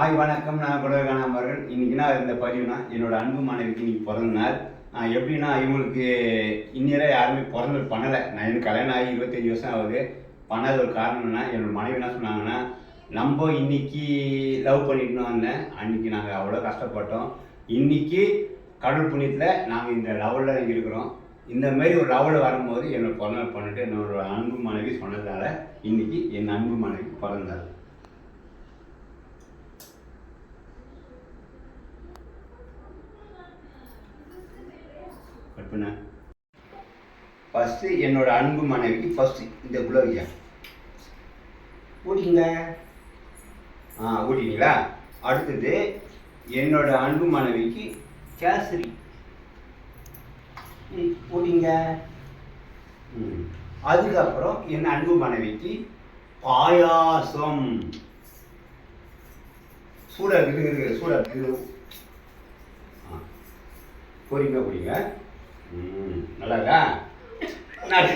ஆய் வணக்கம். நான் குலகான அவர்கள் இன்றைக்கி நான் இந்த பதிவுனா என்னோடய அன்பு மாணவிக்கு இன்றைக்கி பிறந்த நாள். எப்படின்னா இவங்களுக்கு இந்நேரம் யாருமே பிறந்த பண்ணலை. நான் எனக்கு கல்யாணம் ஆகி இருபத்தஞ்சி வருஷம் ஆகுது. பண்ணாத ஒரு காரணம்னா என்னோட மனைவி என்ன சொன்னாங்கன்னா நம்ம இன்னைக்கு லவ் பண்ணிட்டு வந்தேன். அன்றைக்கி நாங்கள் அவ்வளோ கஷ்டப்பட்டோம். இன்னைக்கு கடவுள் புண்ணியத்தில் நாங்கள் இந்த லெவலில் இருக்கிறோம். இந்த மாதிரி ஒரு லெவலில் வரும்போது என்னோட பிறந்தநாள் பண்ணிட்டு என்னோட அன்பு மனைவி சொன்னதால் இன்னைக்கு என் அன்பு மனைவி பிறந்தாள் அனுப்பினேன் ஃபஸ்ட்டு என்னோட அன்பு மனைவிக்கு ஃபஸ்ட்டு இந்த குலோவியா ஊட்டிங்க ஆ ஓடிங்களா? அடுத்தது என்னோட அன்பு மனைவிக்கு கேசரி. ஓடிங்க. ம் அதுக்கப்புறம் என் அன்பு மனைவிக்கு பாயாசம். சூடாக இருக்குது இருக்குது சூடாக இருக்குது ஆ பொறிங்க பொறிங்க? ம் நல்லா இருக்கா நான்